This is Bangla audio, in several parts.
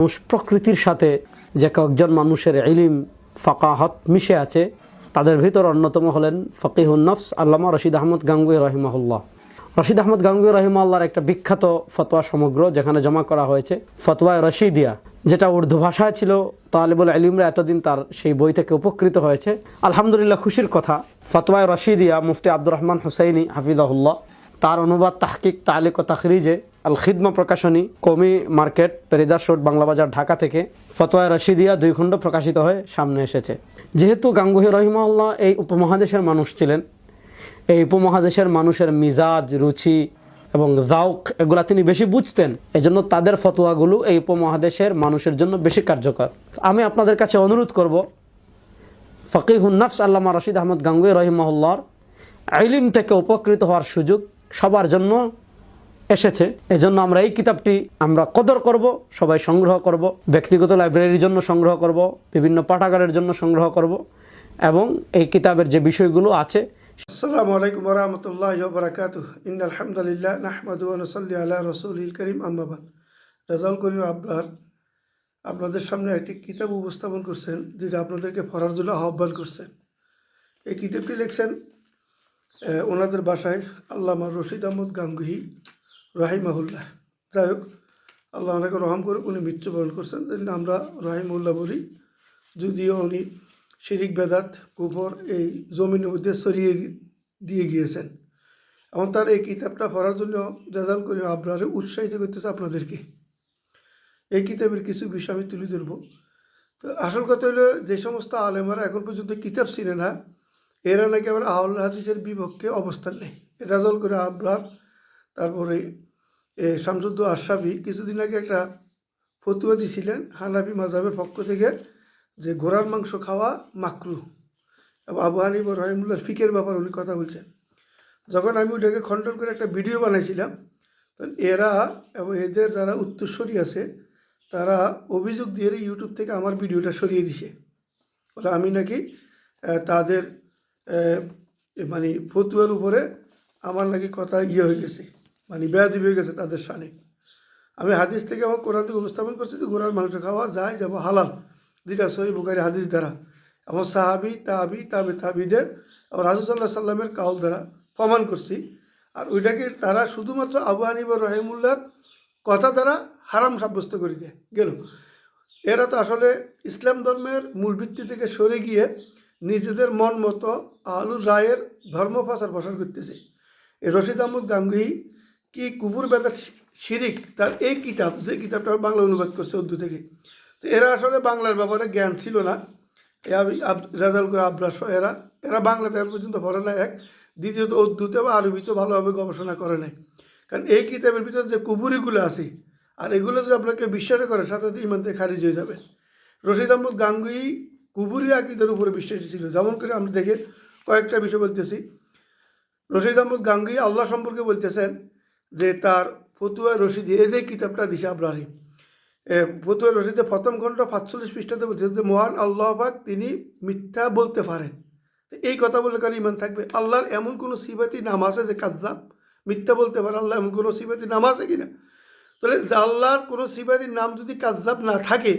মানুষ প্রকৃতির সাথে যে কয়েকজন মানুষের ইলিম, ফাকাহাত মিশে আছে, তাদের ভিতর অন্যতম হলেন ফকিহুন নফস আল্লামা রশিদ আহমদ গাঙ্গুই রহিমাহুল্লাহ। রশিদ আহমদ গাঙ্গুই রহিমাল্লাহর একটা বিখ্যাত ফতোয়া সমগ্র যেখানে জমা করা হয়েছে ফতোয়ায় রশিদিয়া, যেটা উর্দু ভাষায় ছিল, তালিবুল আলিমরা এতদিন তার সেই বই থেকে উপকৃত হয়েছে। আলহামদুলিল্লাহ খুশির কথা ফতোয়ায় রশিদিয়া মুফতি আব্দুর রহমান হুসাইনি হাফিজাহুল্লাহ তার অনুবাদ তাহকিক তালিক ও তাখরিজে আল খিদমা প্রকাশনী কমি মার্কেট পেরিদার রোড বাংলা বাজার, ঢাকা থেকে ফতোয়া রশিদিয়া দুই খণ্ড প্রকাশিত হয়ে সামনে এসেছে। যেহেতু গাঙ্গুহি রহিমাল্লাহ এই উপমহাদেশের মানুষ ছিলেন, এই উপমহাদেশের মানুষের মিজাজ, রুচি এবং জাউক এগুলা তিনি বেশি বুঝতেন, এজন্য তাদের ফতোয়াগুলো এই উপমহাদেশের মানুষের জন্য বেশি কার্যকর। আমি আপনাদের কাছে অনুরোধ করব, ফকিহুন নফস আল্লামা রশিদ আহমদ গাঙ্গুই রহিমাহুল্লাহর আইলিম থেকে উপকৃত হওয়ার সুযোগ সবার জন্য এসেছে। এজন্য আমরা এই কিতাবটি আমরা কদর করব, সবাই সংগ্রহ করব, ব্যক্তিগত লাইব্রেরির জন্য সংগ্রহ করব, বিভিন্ন পাঠাগারের জন্য সংগ্রহ করব, এবং এই কিতাবের যে বিষয়গুলো আছে আসসালামু আলাইকুম রহমতুল্লাহ রসুল করিম আম্মাবাদ রাজাউল করিম আবরার আপনাদের সামনে একটি কিতাব উপস্থাপন করছেন, যেটা আপনাদেরকে পড়ার জন্য আহ্বান করছেন। এই কিতাবটি লিখছেন ওনাদের বাসায় আল্লামা রশিদ আহমদ গাঙ্গুহি রাহিমাহুল্লাহ। যাই হোক, আল্লাহ ওনাকে রহম করে উনি মৃত্যুবরণ করছেন। জন্য আমরা রাহিমুল্লাহ বলি যদিও উনি শিরিক, বেদাত, কুফর এই জমিনের মধ্যে সরিয়ে দিয়ে গিয়েছেন। এবং তার এই কিতাবটা পড়ার জন্য রেজাল্ট করে আপনারা উৎসাহিত করতেছে আপনাদেরকে। এই কিতাবের কিছু বিষয় আমি তুলে ধরবো। তো আসল কথা হলো, যে সমস্ত আলেমারা এখন পর্যন্ত কিতাব চিনে না এরা নাকি আবার আহল হাদিসের বিপক্ষে অবস্থান নেই রেজাল্ট করে আবরার, তারপরে শামসুদ্দ আশরাফি কিছুদিন আগে একটা ফতুয়া দিছিলেন হানাফি মাজাবের পক্ষ থেকে যে ঘোড়ার মাংস খাওয়া মাকরু। আবু হানিফ ও রহিমুল্লাহ ফিকের ব্যাপার উনি কথা বলছেন। যখন আমি ওটাকে খণ্ডন করে একটা ভিডিও বানাইছিলাম, তখন এরা এবং এদের যারা উত্তরস্বরী আছে, তারা অভিযোগ দিয়ে ইউটিউব থেকে আমার ভিডিওটা সরিয়ে দিছে। বলে আমি নাকি তাদের মানে ফতুয়ার উপরে আমার নাকি কথা ইয়ে হয়ে গেছে মানে বেয়াদি হয়ে গেছে তাদের সানে আমি হাদিস থেকে আমার কোরআন থেকে উপস্থাপন করছি যে ঘোড়ার মাংস খাওয়া যায় যাব হালাল। যেটা সহি বুখারি হাদিস দ্বারা। এবং সাহাবি, তাবি, তাবে, তাবিদের এবং রাজুসাল্লাহ সাল্লামের কাউল দ্বারা প্রমাণ করছি। আর ওইটাকে তারা শুধুমাত্র আবু হানিব রহিমুল্লার কথা দ্বারা হারাম সাব্যস্ত করে দেয়। গেল। এরা তো আসলে ইসলাম ধর্মের মূল ভিত্তি থেকে সরে গিয়ে নিজেদের মন মতো আলুর রায়ের ধর্ম প্রচার প্রসার করতেছে। রশিদ আহমদ গাঙ্গুহি কি কুকুর বেদার শিরিক তার এই কিতাব, যে কিতাবটা বাংলা অনুবাদ করছে উর্দু থেকে। তো এরা আসলে বাংলার ব্যাপারে জ্ঞান ছিল না। রেজাল করে আবরাস এরা এরা বাংলাতে এখন পর্যন্ত পড়ে না এক। দ্বিতীয়ত উর্দুতে বা আরবিতে ভালোভাবে গবেষণা করে নাই। কারণ এই কিতাবের ভিতরে যে কুবুরিগুলো আছে, আর এগুলো যদি আপনাকে বিশ্বাস করে, সাথে সাথে ইমান থেকে খারিজ হয়ে যাবে। রশিদ আহমদ গাঙ্গুই কুবুরি আকিদের উপরে বিশ্বাসী ছিল যেমন করে আমরা দেখে কয়েকটা বিষয় বলতেছি। রশিদ আহমদ গাঙ্গুই আল্লাহ সম্পর্কে বলতেছেন যে তার ফতুয়া রশিদ যে কিতাবটা দিছে আবরারি ফতুয়া রশিদে প্রথম খণ্ড পাঁচচল্লিশ পৃষ্ঠাতে বলছে যে, মহান আল্লাহ পাক তিনি মিথ্যা বলতে পারেন। এই কথা বলে কার ইমান থাকবে। আল্লাহর এমন কোনো সিবাতি নাম আছে যে কাজ্জাব? মিথ্যা বলতে পারে আল্লাহ এমন কোনো সিবাতি নাম আছে কিনা? তাহলে যে আল্লাহর কোনো সিবাতির নাম যদি কাজদাব না থাকে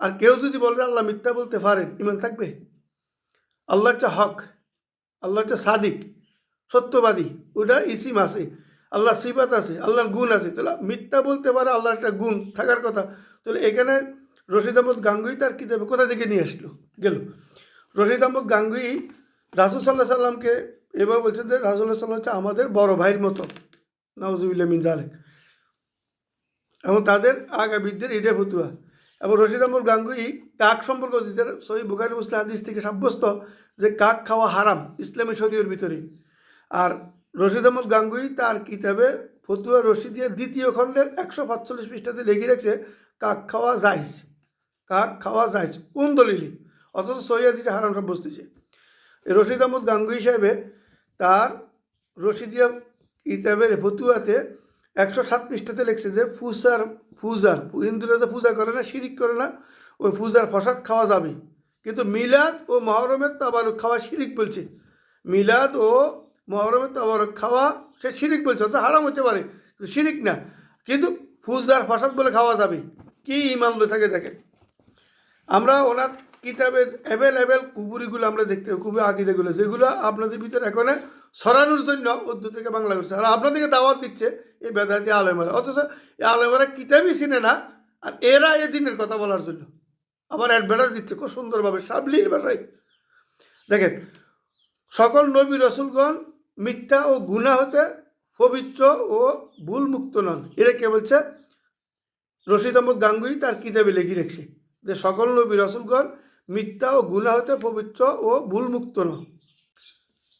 আর কেউ যদি বলে আল্লাহ মিথ্যা বলতে পারেন, ইমান থাকবে? আল্লাহ হচ্ছে হক, আল্লাহ হচ্ছে সাদিক, সত্যবাদী। ওটা ইসিম আছে আল্লাহ সিবাত আছে, আল্লাহর গুণ আছে। তাহলে মিথ্যা বলতে পারে আল্লাহর একটা গুণ থাকার কথা। তাহলে এখানে রশিদ আহমদ গাঙ্গুই তার কিতাবে কোথা থেকে নিয়ে আসলো? গেল। রশিদ আহমদ গাঙ্গুই রাসুল সাল্লাহ সাল্লামকে এবার বলছেন যে রাসুল্লাহ সাল্লাম হচ্ছে আমাদের বড় ভাইয়ের মতো। নওয়াজুবিল্লা মিন জালেক এবং তাদের আগামীদের ইডে ফতুয়া। এবং রশিদ আহমদ গাঙ্গুই কাক সম্পর্ক দিতে সহি বুখারি মুসলিম হাদিস থেকে সাব্যস্ত যে কাক খাওয়া হারাম, ইসলামী শরীয়র ভিতরে। আর রশিদ আহমদ গাঙ্গুই তার কিতাবে ফতুয়া রশিদিয়া দ্বিতীয় খণ্ডের একশো পাঁচচল্লিশ পৃষ্ঠাতে লিখে রেখেছে, কাক খাওয়া যাইজ কাক খাওয়া যাইজ কোন দলিলে অথচ সহিয়া দিচ্ছে হারাম সাব্যস্ত হয়েছে। রশিদ আহমদ গাঙ্গুই সাহেবে তার রশিদিয়া কিতাবের ফতুয়াতে একশো সাত পৃষ্ঠাতে লিখছে যে, ফুসার, ফুজার হিন্দুরা যে পূজা করে না, শিরিক করে না, ওই পূজার ফসাদ খাওয়া যাবে। কিন্তু মিলাদ ও মহরমের তাবারুক খাওয়া শিরিক বলছে। মিলাদ ও মহরমের তাবারুক খাওয়া সে শিরিক বলছে অর্থাৎ হারাম হতে পারে, কিন্তু শিরিক না। কিন্তু ফুজার ফসাদ বলে খাওয়া যাবে। কি ইমান লয়ে থাকে দেখেন। আমরা ওনার কিতাবের অ্যাভেলেবেল কুবুরিগুলো আমরা দেখতে পাই, কুবুরি আকিদাগুলো, যেগুলো আপনাদের ভিতরে এখন সরানোর জন্য উর্দু থেকে বাংলা করছে। আর আপনাদেরকে দাওয়াত দিচ্ছে এই বেদাতি আলেমারা। অথচ এই আলেমারা কিতাবই চিনে না, আর এরা এ দিনের কথা বলার জন্য। আবার অ্যাডভার্টাইজ দিচ্ছে, খুব সুন্দরভাবে সাবলীল ভাষায়। দেখেন, সকল নবী রসুলগণ মিথ্যা ও গুণা হতে পবিত্র ও ভুল মুক্ত নন। এটা কে বলছে? রশিদ আহমদ গাঙ্গুই তার কিতাবে লিখে রেখেছে যে, সকল নবী রসুলগণ মিথ্যা ও গুণা হতে পবিত্র ও ভুল মুক্ত নন।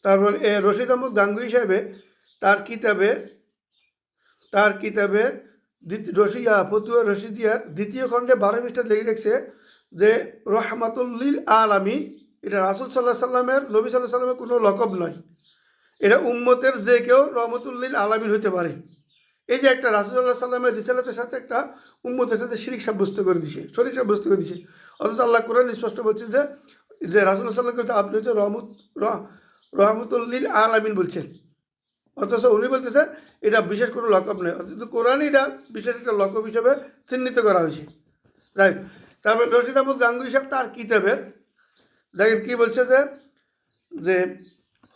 তারপর রশিদ আহমদ গাঙ্গুই সাহেবে তার কিতাবের তার কিতাবের রশিয়া, ফতুয়া রশিদিয়ার দ্বিতীয় খণ্ডে বারো পৃষ্ঠা লিখে রেখেছে যে রহমাতুল্লিল আল আমিন এটা রাসুল সাল্লাহ সাল্লামের, নবী সাল্লাহ সাল্লামের কোনো লকব নয়। এটা উম্মতের যে কেউ রহমতুল্লিল আলামিন হতে পারে। এই যে একটা রাসুল্লাহ সাল্লামের রিসালাতের সাথে একটা উম্মতের সাথে শিরিক সাব্যস্ত করে দিছে, শরিক সাব্যস্ত করে দিছে। অথচ আল্লাহ কোরআন স্পষ্ট বলছে যে যে রাসুল্লাহ সাল্লামকে আপনি হচ্ছে রহমত রহমতুল্লিল আলামিন বলছেন। অথচ উনি বলতেছে এটা বিশেষ কোনো লকব নয়, অথচ কোরআনে এটা বিশেষ একটা লকব হিসেবে চিহ্নিত করা হয়েছে। যাই তারপর রশিদ আহমদ গাঙ্গু হিসাব তার কিতাবের, দেখেন কি বলছে যে যে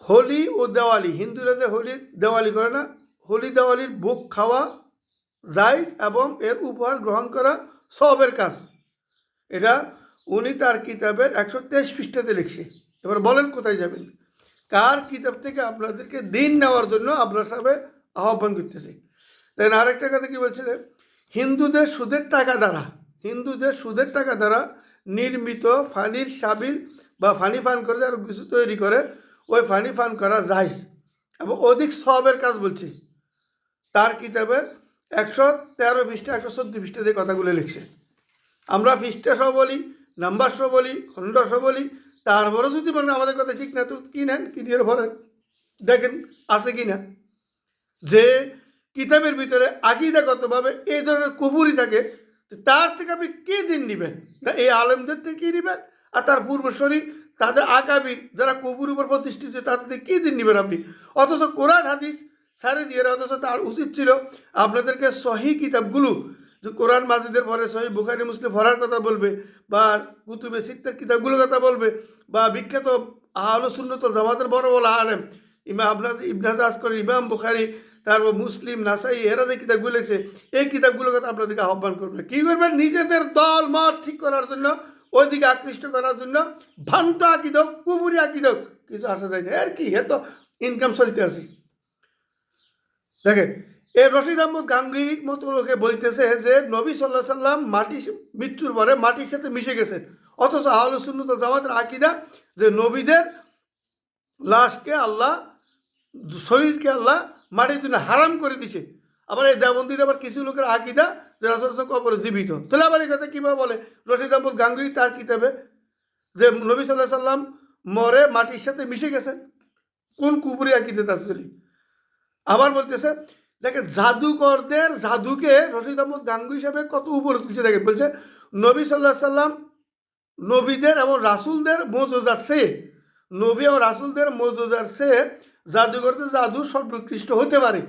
হোলি ও দেওয়ালি, হিন্দুরা যে হোলি, দেওয়ালি করে না, হোলি দেওয়ালির বুক খাওয়া জায়জ এবং এর উপহার গ্রহণ করা সবের কাজ। এটা উনি তার কিতাবের একশো তেইশ পৃষ্ঠাতে লিখছে। এবার বলেন কোথায় যাবেন? কার কিতাব থেকে আপনাদেরকে দিন নেওয়ার জন্য আপনার সাথে আহ্বান করতেছে। তাই আরেকটা কথা কি বলছে হিন্দুদের সুদের টাকা দ্বারা, হিন্দুদের সুদের টাকা দ্বারা নির্মিত ফানির সাবিল বা ফানি ফান করে আর কিছু তৈরি করে, ওই ফানি ফান করা যায় এবং অধিক সবের কাজ বলছি। তার কিতাবের একশো তেরো পৃষ্ঠা, একশো চোদ্দ পৃষ্ঠা দিয়ে কথাগুলো লিখছে। আমরা পৃষ্ঠা সহ বলি, নাম্বার সহ বলি, খণ্ড সহ বলি তারপরে যদি মানে আমাদের কথা ঠিক না, তো কিনেন কিনিয়ে ভরেন? দেখেন, আছে কি না? যে কিতাবের ভিতরে আকিদাগতভাবে এই ধরনের কুপুরি থাকে তার থেকে আপনি কে দিন নেবেন? না, এই আলেমদের থেকে কি নেবেন? আর তার পূর্বশ্বরী তাদের আকাবির যারা কবুর উপর প্রতিষ্ঠিত, তাদের থেকে কী দিন নেবেন আপনি? অথচ কোরআন হাদিস সারে দিয়ে অথচ তার উচিত ছিল আপনাদেরকে সহি কিতাবগুলো যে কোরআন মাজিদের পরে সহি বুখারি, মুসলিম পড়ার কথা বলবে বা কুতুবে সিত্তের কিতাবগুলোর কথা বলবে বা বিখ্যাত আহল সুন্নত জামাতের বড় বড় আলেম ইমা আপনার ইবনাজ করে ইমাম বুখারি, তারপর মুসলিম, নাসাই, এরা যে কিতাবগুলো লিখছে, এই কিতাবগুলোর কথা আপনাদেরকে আহ্বান করবে। কী করবেন? নিজেদের দল, মত ঠিক করার জন্য, ওইদিকে আকৃষ্ট করার জন্য, ভ্রান্ত আঁকি দাও কুবুরি আঁকি দাও কিছু আসা যায় না। আর কি? হে তো ইনকাম চলতে আসি দেখেন এই রশিদ আহমদ গাঙ্গির মতো লোকে বলতেছে যে নবী সাল্লাহ সাল্লাম মাটি মৃত্যুর পরে মাটির সাথে মিশে গেছে অথচ আহল সুন্নত জামাতের আকিদা যে নবীদের লাশকে আল্লাহ, শরীরকে আল্লাহ মাটির জন্য হারাম করে দিছে। আবার এই দেবন্দিতে আবার কিছু লোকের আকিদা যে রাসুল কবর জীবিত। তাহলে আবার এই কথা কীভাবে বলে? রশিদ আহমদ গাঙ্গুই তার কিতাবে যে নবী সাল্লাহ সাল্লাম মরে মাটির সাথে মিশে গেছেন। কোন কুপুরি আকিদে তাসলি আবার বলতেছে দেখেন, জাদুকরদের জাদুকে রশিদ আহমদ গাঙ্গু হিসাবে কত উপরে তুলছে দেখেন, বলছে, নবী সাল্লাহ সাল্লাম নবীদের এবং রাসুলদের মজোজার সে, নবী এবং রাসুলদের মজোজার সে জাদুকরদের জাদু সর্বোৎকৃষ্ট হতে পারে।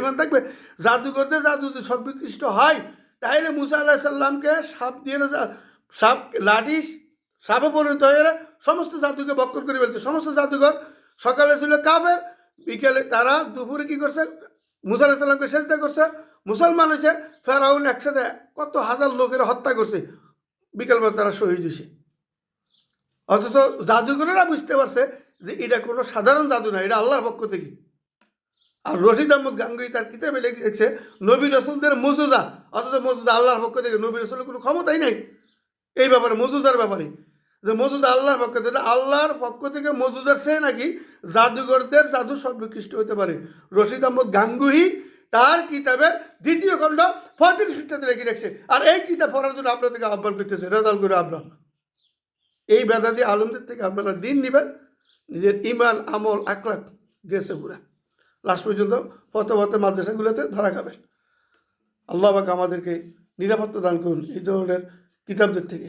ইমান থাকবে? জাদুকরদের জাদু যদি সর্বোৎকৃষ্ট হয়, তাহলে মুসা আল্লাহ সাল্লামকে সাপ দিয়ে সাপ, লাঠি, সাপে পরিণত হয়ে সমস্ত জাদুকে বক্কর করে ফেলছে। সমস্ত জাদুঘর সকালে ছিল কাফের বিকেলে তারা দুপুরে কি করছে? মুসা আল্লাহ সাল্লামকে সেজদা করছে। মুসলমান হয়েছে, ফেরাউন একসাথে কত হাজার লোকের হত্যা করছে। বিকেলবেলা তারা শহীদ হয়েছে। অথচ জাদুঘরেরা বুঝতে পারছে যে এটা কোনো সাধারণ জাদু না, এটা আল্লাহর পক্ষ থেকে। আর রশিদ আহমদ গাঙ্গুই তার কিতাবে লিখেছে, নবী রসুলদের মজুজা। অথচ মজুজা আল্লাহর পক্ষ থেকে, নবী রসুলের কোনো ক্ষমতাই নাই। এই ব্যাপারে মজুদার ব্যাপারে। যে মজুদ আল্লাহর পক্ষ থেকে আল্লাহর পক্ষ থেকে মজুদার সে নাকি? জাদুঘরদের জাদু সর্বোৎকৃষ্ট হতে পারে। রশিদ আহমদ গাঙ্গুহি তার কিতাবের দ্বিতীয় খণ্ড পঁয়ত্রিশ পৃষ্ঠাতে লিখে রেখেছে। আর এই কিতাব পড়ার জন্য আপনাদেরকে আহ্বান করতেছে রেজাল করে আপনার এই বেদাতি আলমদের থেকে আপনারা দিন নেবেন, নিজের ইমান আমল আকলাক গেছে পুরা। লাস্ট পর্যন্ত পথে পথে মাদ্রাসাগুলোতে ধরা খাবেন। আল্লাহ আমাদেরকে নিরাপত্তা দান করুন এই ধরনের কিতাবদের থেকে।